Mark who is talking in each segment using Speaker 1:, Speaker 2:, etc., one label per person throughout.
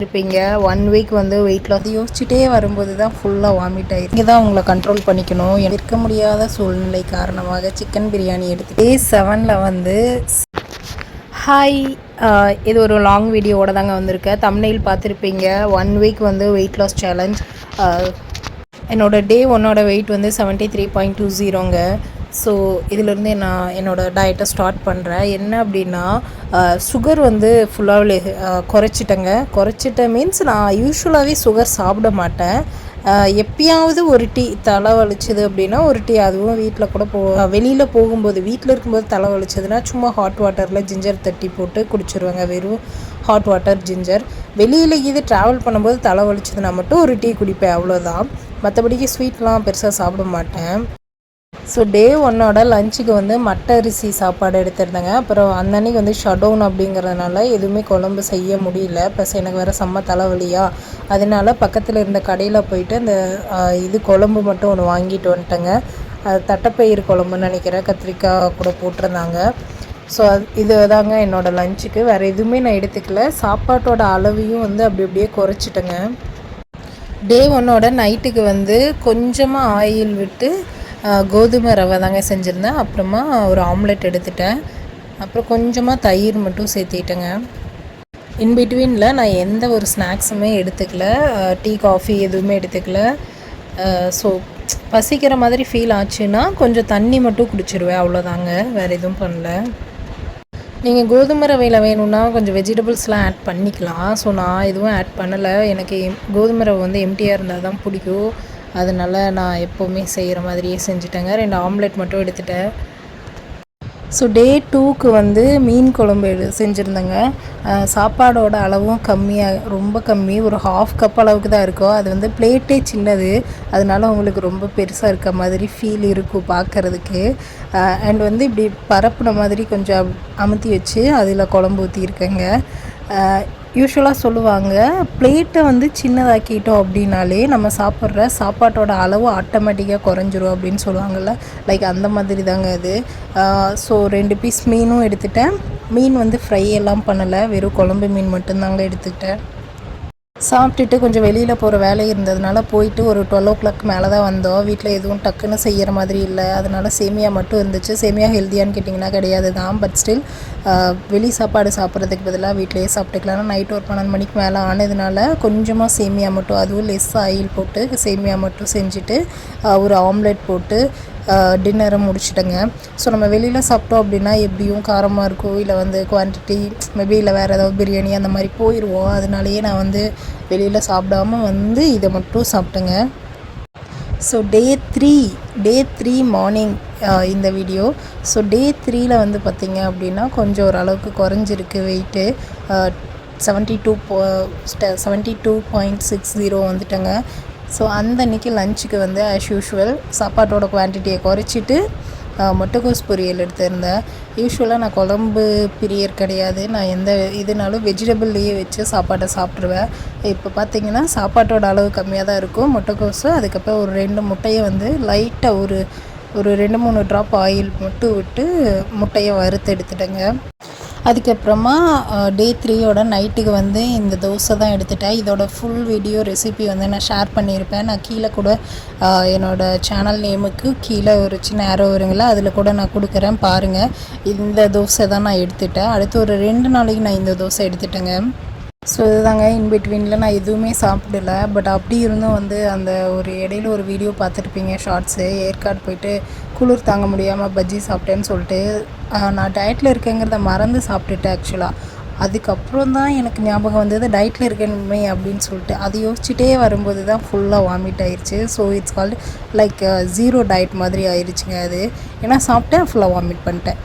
Speaker 1: இருப்பீங்க. One week வந்து weight loss யோசிச்சுட்டே வரும்போது தான் ஃபுல்லாக வாமிட் ஆயிருக்கு இங்கே தான் உங்களை கண்ட்ரோல் பண்ணிக்கணும். இருக்க முடியாத சூழ்நிலை காரணமாக சிக்கன் பிரியாணி எடுத்து டே செவனில் வந்து ஹாய் இது ஒரு லாங் வீடியோவோட தாங்க வந்திருக்கேன். தமிழில் பார்த்துருப்பீங்க. ஒன் வீக் வந்து வெயிட் லாஸ் சேலஞ்ச் என்னோடய டே ஒன்னோட வெயிட் வந்து செவன்ட்டி த்ரீ பாயிண்ட் டூ ஜீரோங்க ஸோ இதிலேருந்து நான் என்னோடய டயட்டை ஸ்டார்ட் பண்ணுறேன் என்ன அப்படின்னா சுகர் வந்து ஃபுல்லாகவே குறைச்சிட்டேங்க. குறைச்சிட்டேன் மீன்ஸ் நான் யூஸ்வலாகவே சுகர் சாப்பிட மாட்டேன். எப்பயாவது ஒரு டீ தலை வலிச்சது அப்படின்னா ஒரு டீ அதுவும் வீட்டில் கூட போ வெளியில் போகும்போது வீட்டில் இருக்கும்போது தலை வலிச்சதுன்னா சும்மா ஹாட் வாட்டரில் ஜிஞ்சர் தட்டி போட்டு குடிச்சிருவாங்க. வெறும் ஹாட் வாட்டர் ஜிஞ்சர் வெளியில் இது ட்ராவல் பண்ணும்போது தலை வலிச்சதுன்னா மட்டும் ஒரு டீ குடிப்பேன் அவ்வளோதான் மற்றபடிக்கு ஸ்வீட்லாம் பெருசாக சாப்பிட மாட்டேன். ஸோ டே ஒன்னோட லஞ்சுக்கு வந்து மட்டை அரிசி சாப்பாடு எடுத்திருந்தேங்க. அப்புறம் அன்னன்னைக்கு வந்து ஷடவுன் அப்படிங்கிறதுனால எதுவுமே குழம்பு செய்ய முடியல. ப்ளஸ் எனக்கு வேறு செம்ம தலைவலியா. அதனால பக்கத்தில் இருந்த கடையில் போயிட்டு அந்த இது குழம்பு மட்டும் ஒன்று வாங்கிட்டு வந்துட்டேங்க. அது தட்டைப்பயிறு குழம்புன்னு நினைக்கிறேன். கத்திரிக்காய் கூட போட்டிருந்தாங்க. ஸோ அது இது தாங்க என்னோடய லஞ்சுக்கு வேறு எதுவுமே நான் எடுத்துக்கல. சாப்பாட்டோட அளவையும் வந்து அப்படி அப்படியே குறைச்சிட்டேங்க. டே ஒன்னோட நைட்டுக்கு வந்து கொஞ்சமாக ஆயில் விட்டு கோதுமை ரவை தாங்க செஞ்சுருந்தேன். அப்புறமா ஒரு ஆம்லெட் எடுத்துட்டேன். அப்புறம் கொஞ்சமாக தயிர் மட்டும் சேர்த்திட்டேங்க. இன் பிட்வீனில் நான் எந்த ஒரு ஸ்நாக்ஸுமே எடுத்துக்கல. டீ காஃபி எதுவுமே எடுத்துக்கல. ஸோ பசிக்கிற மாதிரி ஃபீல் ஆச்சுன்னா கொஞ்சம் தண்ணி மட்டும் குடிச்சிருவேன். அவ்வளோதாங்க வேறு எதுவும் பண்ணல. நீங்கள் கோதுமை ரவையில் வேணும்னா கொஞ்சம் வெஜிடபிள்ஸ்லாம் ஆட் பண்ணிக்கலாம். ஸோ நான் எதுவும் ஆட் பண்ணலை. எனக்கு கோதுமை ரவை வந்து எம்டியாக இருந்தால் தான் பிடிக்கும். அதனால் நான் எப்போவுமே செய்கிற மாதிரியே செஞ்சுட்டேங்க. ரெண்டு ஆம்லெட் மட்டும் எடுத்துட்டேன். ஸோ டே டூக்கு வந்து மீன் குழம்பு எடு செஞ்சுருந்தேங்க. சாப்பாடோட அளவும் கம்மியாக ரொம்ப கம்மி. ஒரு ஹாஃப் கப் அளவுக்கு தான் இருக்கும் அது வந்து பிளேட்டே சின்னது. அதனால உங்களுக்கு ரொம்ப பெருசாக இருக்க மாதிரி ஃபீல் இருக்கும் பார்க்குறதுக்கு அண்ட் வந்து இப்படி பரப்புன மாதிரி கொஞ்சம் அமுத்தி வச்சு அதில் குழம்பு ஊற்றிருக்கேங்க யூஸ்வலாக சொல்லுவாங்க பிளேட்டை வந்து சின்னதாக்கிட்டோம் அப்படின்னாலே நம்ம சாப்பிட்ற சாப்பாட்டோட அளவு ஆட்டோமேட்டிக்காக குறைஞ்சிரும் அப்படின்னு சொல்லுவாங்கள்ல லைக் அந்த மாதிரி தாங்க அது ஸோ ரெண்டு பீஸ் மீனும் எடுத்துட்டேன். மீன் வந்து ஃப்ரை எல்லாம் பண்ணலை. வெறும் குழம்பு மீன் மட்டும்தாங்க எடுத்துக்கிட்டேன். சாப்பிட்டுட்டு கொஞ்சம் வெளியில் போகிற வேலை இருந்ததுனால போயிட்டு ஒரு டுவெல் ஓ கிளாக் மேலே தான் வந்தோம். வீட்டில் எதுவும் டக்குன்னு செய்கிற மாதிரி இல்லை. அதனால் சேமியா மட்டும் இருந்துச்சு. சேமியா ஹெல்த்தியான்னு கேட்டிங்கன்னா கிடையாது தான் பட் ஸ்டில் வெளி சாப்பாடு சாப்பிட்றதுக்கு பதிலாக வீட்டிலேயே சாப்பிட்டுக்கலாம். நைட் ஒரு பன்னெண்டு மணிக்கு மேலே ஆனதுனால கொஞ்சமாக சேமியா மட்டும் அதுவும் லெஸ் ஆயில் போட்டு சேமியா மட்டும் செஞ்சுட்டு ஒரு ஆம்லெட் போட்டு டின்னரை முடிச்சிட்டேங்க. ஸோ நம்ம வெளியில் சாப்பிட்டோம் அப்படின்னா எப்படியும் காரமாக இருக்கும் இல்லை வந்து குவான்டிட்டி மேபி இல்லை வேறு ஏதாவது பிரியாணி அந்த மாதிரி போயிடுவோம் அதனாலேயே நான் வந்து வெளியில் சாப்பிடாம வந்து இதை மட்டும் சாப்பிட்டேங்க. So day three day three morning இந்த வீடியோ ஸோ டே த்ரீயில் வந்து பார்த்திங்க அப்படின்னா கொஞ்சம் ஓரளவுக்கு குறைஞ்சிருக்கு weight seventy two seventy two point six zero வந்துட்டேங்க. ஸோ அந்த அன்றைக்கி லஞ்சுக்கு வந்து ஆஸ் யூஷுவல் சாப்பாட்டோட குவான்டிட்டியை குறைச்சிட்டு முட்டைகோஸ் பொரியல் எடுத்திருந்தேன். யூஸ்வலாக நான் குழம்பு பிரியர் கிடையாது. நான் எந்த இதுனாலும் வெஜிடபிள்லேயே வச்சு சாப்பாட்டை சாப்பிட்ருவேன் இப்போ பார்த்திங்கன்னா சாப்பாட்டோட அளவு கம்மியாக தான் இருக்கும். முட்டைக்கோஸு அதுக்கப்புறம் ஒரு ரெண்டு முட்டையை வந்து லைட்டாக ஒரு ஒரு ரெண்டு மூணு ட்ராப் ஆயில் மட்டும் விட்டு முட்டையை வறுத்து எடுத்துட்டேங்க. அதுக்கப்புறமா டே த்ரீயோட நைட்டுக்கு வந்து இந்த தோசை தான் எடுத்துட்டேன். இதோட ஃபுல் வீடியோ ரெசிபி வந்து நான் ஷேர் பண்ணியிருப்பேன். நான் கீழே கூட என்னோடய சேனல் நேமுக்கு கீழே ஒரு சின்ன ஆரோ வருங்களா? அதில் கூட நான் கொடுக்குறேன். பாருங்கள் இந்த தோசை தான் நான் எடுத்துட்டேன். அடுத்து ஒரு ரெண்டு நாளைக்கு நான் இந்த தோசை எடுத்துட்டேங்க. ஸோ இதுதாங்க இன்பிட்வீனில் நான் எதுவுமே சாப்பிடல. பட் அப்படி இருந்தும் வந்து அந்த ஒரு இடையில ஒரு வீடியோ பார்த்துருப்பீங்க ஷார்ட்ஸு ஏற்காடு போயிட்டு குளிர் தாங்க முடியாமல் பஜ்ஜி சாப்பிட்டேன்னு சொல்லிட்டு. நான் டயட்டில் இருக்கேங்கிறத மறந்து சாப்பிட்டுட்டேன் ஆக்சுவலாக அதுக்கப்புறம் தான் எனக்கு ஞாபகம் வந்தது டயட்டில் இருக்கணுமே அப்படின்னு சொல்லிட்டு. அது யோசிச்சுட்டே வரும்போது தான் ஃபுல்லாக வாமிட் ஆயிடுச்சு so it's called like zero diet மாதிரி ஆயிடுச்சுங்க அது. ஏன்னா சாப்பிட்டேன் ஃபுல்லாக வாமிட் பண்ணிட்டேன்.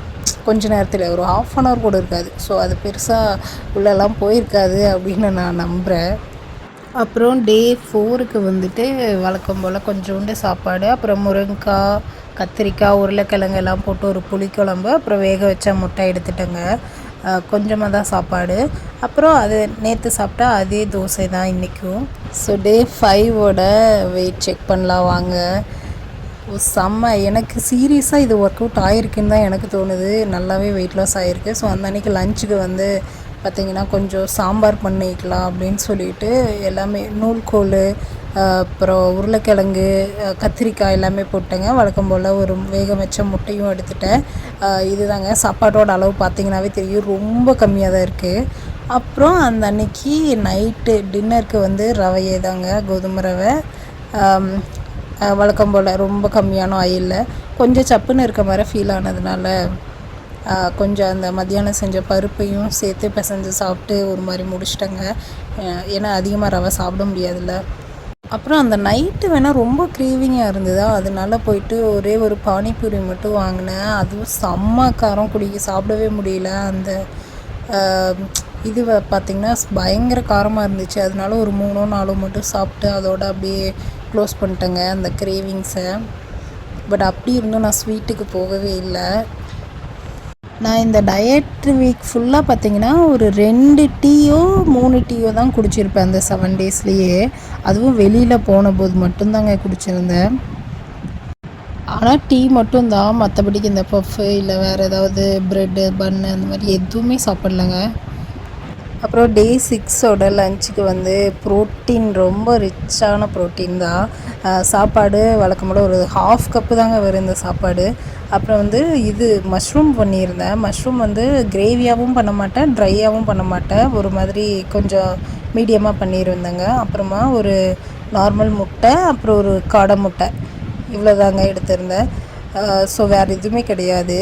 Speaker 1: கொஞ்ச நேரத்தில் ஒரு ஆஃப் அன் ஹவர் கூட இருக்காது. ஸோ அது பெருசாக உள்ளெல்லாம் போயிருக்காது அப்படின்னு நான் நம்புகிறேன் அப்புறம் டே ஃபோருக்கு வந்துட்டு வழக்கம் போல் கொஞ்சோண்டு சாப்பாடு அப்புறம் முருங்கைக்காய் கத்திரிக்காய் உருளைக்கிழங்கு எல்லாம் போட்டு ஒரு புளிக்குழம்பு அப்புறம் வேக வச்ச முட்டை எடுத்துட்டேங்க. கொஞ்சமாக தான் சாப்பாடு. அப்புறம் அது நேற்று சாப்பிட்டா அதே தோசை தான் இன்றைக்கும் ஸோ டே ஃபைவோட வெயிட் செக் பண்ணலாம் வாங்க. ஓ செம்ம. எனக்கு சீரியஸாக இது ஒர்க் அவுட் ஆகிருக்குன்னு தான் எனக்கு தோணுது. நல்லாவே வெயிட் லாஸ் ஆகிருக்கு ஸோ அந்த அன்றைக்கி லஞ்சுக்கு வந்து பார்த்திங்கன்னா கொஞ்சம் சாம்பார் பண்ணிக்கலாம் அப்படின்னு சொல்லிட்டு எல்லாமே நூல்கோல் அப்புறம் உருளைக்கிழங்கு கத்திரிக்காய் எல்லாமே போட்டேங்க. வழக்கம் போல் ஒரு வேக வச்ச முட்டையும் எடுத்துட்டேன். இதுதாங்க. சாப்பாட்டோட அளவு பார்த்திங்கனாவே தெரியும். ரொம்ப கம்மியாக தான் இருக்குது அப்புறம் அந்த அன்னைக்கு நைட்டு டின்னருக்கு வந்து ரவையே தாங்க கோதுமை ரவை. வழக்கம் போல் ரொம்ப கம்மியான ஆயிலில் கொஞ்சம் சப்புன்னு இருக்க மாதிரி ஃபீல் ஆனதுனால கொஞ்சம் அந்த மத்தியானம் செஞ்ச பருப்பையும் சேர்த்து பிசைஞ்சு சாப்பிட்டு ஒரு மாதிரி முடிச்சிட்டேங்க. ஏன்னா அதிகமாக ரவை சாப்பிட முடியாதுல்ல. அப்புறம் அந்த நைட்டு வேணால் ரொம்ப க்ரீவிங்காக இருந்ததா? அதனால போயிட்டு ஒரே ஒரு பானிபூரி மட்டும் வாங்கினேன். அதுவும் செம்ம காரம் குடிக்க சாப்பிடவே முடியல. அந்த இது பார்த்திங்கன்னா பயங்கர காரமாக இருந்துச்சு. அதனால ஒரு மூணோ நாலோ மட்டும் சாப்பிட்டு அதோட அப்படியே க்ளோஸ் பண்ணிட்டேங்க அந்த க்ரேவிங்ஸை. பட் அப்படி இருந்தும் நான் ஸ்வீட்டுக்கு போகவே இல்லை. நான் இந்த டயட் வீக் ஃபுல்லாக பார்த்தீங்கன்னா ஒரு ரெண்டு டீயோ மூணு டீயோ தான் குடிச்சிருப்பேன் அந்த செவன் டேஸ்லேயே அதுவும் வெளியில் போன போது மட்டும்தாங்க குடிச்சிருந்தேன். ஆனால் டீ மட்டும் தான் மற்றபடிக்கு இந்த பஃப்பு இல்லை வேறு ஏதாவது ப்ரெட்டு பன்னு அந்த மாதிரி எதுவுமே சாப்பிட்லங்க. அப்புறம் டே சிக்ஸோட லஞ்சுக்கு வந்து ப்ரோட்டீன் ரொம்ப ரிச்சான ப்ரோட்டீன் தான். சாப்பாடு வழக்கம்போல் ஒரு ஹாஃப் கப்பு தாங்க வரும் இந்த சாப்பாடு. அப்புறம் வந்து இது மஷ்ரூம் பண்ணியிருந்தேன். மஷ்ரூம் வந்து கிரேவியாகவும் பண்ண மாட்டேன் ட்ரையாகவும் பண்ண மாட்டேன். ஒரு மாதிரி கொஞ்சம் மீடியமாக பண்ணியிருந்தேங்க. அப்புறமா ஒரு நார்மல் முட்டை அப்புறம் ஒரு காடை முட்டை. இவ்வளோதாங்க எடுத்திருந்தேன். ஸோ வேறு எதுவுமே கிடையாது.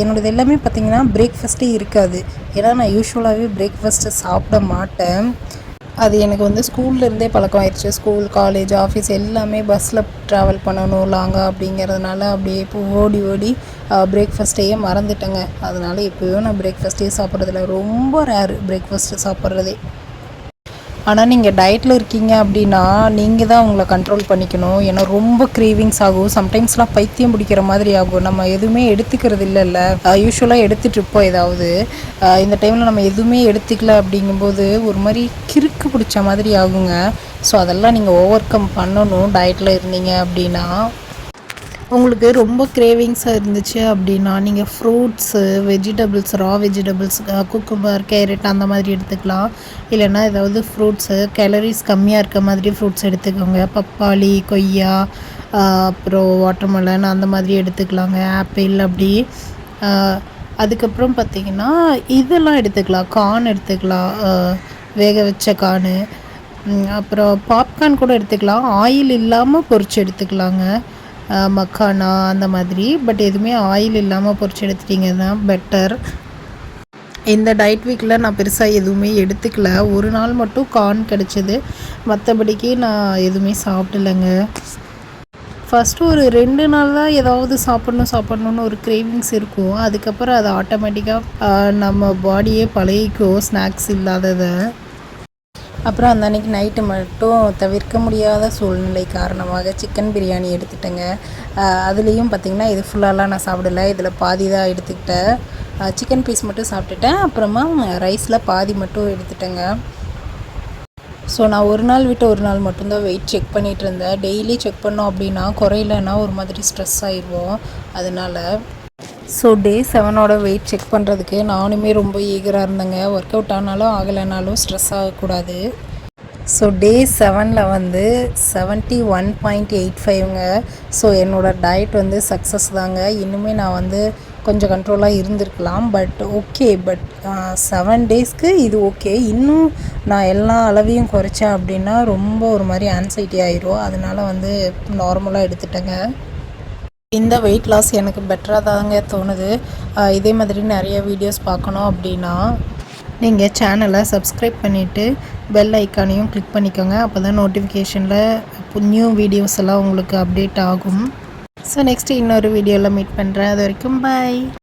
Speaker 1: என்னோடது எல்லாமே பார்த்திங்கன்னா பிரேக்ஃபாஸ்ட்டே இருக்காது. ஏன்னா நான் யூஸ்வலாகவே பிரேக்ஃபாஸ்ட்டு சாப்பிட மாட்டேன். அது எனக்கு வந்து ஸ்கூல்லேருந்தே பழக்கம் ஆயிடுச்சு. ஸ்கூல் காலேஜ் ஆஃபீஸ் எல்லாமே பஸ்ஸில் ட்ராவல் பண்ணணும் லாங்காக அப்படிங்கிறதுனால அப்படியே இப்போ ஓடி ஓடி பிரேக்ஃபாஸ்ட்டையே மறந்துட்டேங்க. அதனால் இப்போயும் நான் பிரேக்ஃபாஸ்ட்டே சாப்பிட்றதில்ல. ரொம்ப ரேரு பிரேக்ஃபாஸ்ட்டு சாப்பிட்றதே. ஆனால் நீங்கள் டயட்டில் இருக்கீங்க அப்படின்னா நீங்கள் தான் உங்களை கண்ட்ரோல் பண்ணிக்கணும். ஏன்னா ரொம்ப க்ரீவிங்ஸ் ஆகும். சம்டைம்ஸ்லாம் பைத்தியம் பிடிக்கிற மாதிரி ஆகும். நம்ம எதுவுமே எடுத்துக்கிறது இல்லைல்ல யூஸ்வலாக எடுத்துகிட்டு இருப்போம் ஏதாவது. இந்த டைமில் நம்ம எதுவுமே எடுத்துக்கல அப்படிங்கும்போது ஒரு மாதிரி கிறுக்கு பிடிச்ச மாதிரி ஆகுங்க. ஸோ அதெல்லாம் நீங்கள் ஓவர் கம் பண்ணணும். டயட்டில் இருந்தீங்க அப்படின்னா உங்களுக்கு ரொம்ப கிரேவிங்ஸாக இருந்துச்சு அப்படின்னா நீங்கள் fruits vegetables raw vegetables cucumber carrot அந்த மாதிரி எடுத்துக்கலாம். இல்லைன்னா ஏதாவது ஃப்ரூட்ஸு கேலரிஸ் கம்மியாக இருக்க மாதிரி ஃப்ரூட்ஸ் எடுத்துக்கோங்க. பப்பாளி கொய்யா அப்புறம் வாட்டர்மெலன் அந்த மாதிரி எடுத்துக்கலாங்க. ஆப்பிள் அப்படி. அதுக்கப்புறம் பார்த்திங்கன்னா இதெல்லாம் எடுத்துக்கலாம். கார்ன் எடுத்துக்கலாம். வேக வச்ச கார்னு அப்புறம் பாப்கார்ன் கூட எடுத்துக்கலாம். ஆயில் இல்லாமல் பொறிச்சு எடுத்துக்கலாங்க. மக்கானா அந்த மாதிரி. பட் எதுவுமே ஆயில் இல்லாமல் பொறிச்சு எடுத்துட்டிங்கன்னா பெட்டர் இந்த டயட் வீக்கில் நான் பெருசாக எதுவுமே எடுத்துக்கல. ஒரு நாள் மட்டும் கார்ன் கிடச்சிது. மற்றபடிக்கு நான் எதுவுமே சாப்பிடலைங்க. ஃபஸ்ட்டு ஒரு ரெண்டு நாள் தான் ஏதாவது சாப்பிட்ணும் சாப்பிட்ணுன்னு ஒரு கிரேவிங்ஸ் இருக்கும். அதுக்கப்புறம் அது ஆட்டோமேட்டிக்காக நம்ம பாடியே பழகிக்கும். ஸ்நாக்ஸ் இல்லாததை. அப்புறம் அந்த அன்றைக்கி நைட்டு மட்டும் தவிர்க்க முடியாத சூழ்நிலை காரணமாக சிக்கன் பிரியாணி எடுத்துட்டேங்க. அதுலேயும் பார்த்திங்கன்னா இது ஃபுல்லாலாம் நான் சாப்பிடல. இதில் பாதி தான் எடுத்துக்கிட்டேன். சிக்கன் பீஸ் மட்டும் சாப்பிட்டுட்டேன். அப்புறமா ரைஸில் பாதி மட்டும் எடுத்துட்டேங்க. ஸோ நான் ஒரு நாள் விட்டு ஒரு நாள் மட்டும்தான் வெயிட் செக் பண்ணிகிட்டு இருந்தேன். டெய்லி செக் பண்ணோம் அப்படின்னா குறையிலன்னா ஒரு மாதிரி ஸ்ட்ரெஸ் ஆயிடுவோம். அதனால் ஸோ டே செவனோட வெயிட் செக் பண்ணுறதுக்கு நானுமே ரொம்ப ஈகராக இருந்தேங்க. ஒர்க் அவுட் ஆனாலும் ஆகலைனாலும் ஸ்ட்ரெஸ் ஆகக்கூடாது. ஸோ டே செவனில் வந்து செவன்ட்டி ஒன் பாயிண்ட் எயிட் ஃபைவ்ங்க ஸோ என்னோடய டயட் வந்து சக்ஸஸ் தாங்க. இன்னுமே நான் வந்து கொஞ்சம் கண்ட்ரோலாக இருந்திருக்கலாம். பட் ஓகே பட் செவன் டேஸ்க்கு இது ஓகே இன்னும் நான் எல்லா அளவையும் குறைச்சேன் அப்படின்னா ரொம்ப ஒரு மாதிரி ஆன்சைட்டி ஆயிரும். அதனால வந்து நார்மலாக எடுத்துட்டேங்க. இந்த வெயிட் லாஸ் எனக்கு பெட்டராக தாங்க தோணுது. இதே மாதிரி நிறைய வீடியோஸ் பார்க்கணும் அப்படின்னா நீங்கள் சேனலை சப்ஸ்கிரைப் பண்ணிவிட்டு பெல் ஐக்கானையும் கிளிக் பண்ணிக்கோங்க. அப்போ தான் நோட்டிஃபிகேஷனில் நியூ வீடியோஸ் எல்லாம் உங்களுக்கு அப்டேட் ஆகும். ஸோ நெக்ஸ்ட்டு இன்னொரு வீடியோவில் மீட் பண்ணுறேன் அது வரைக்கும் பாய்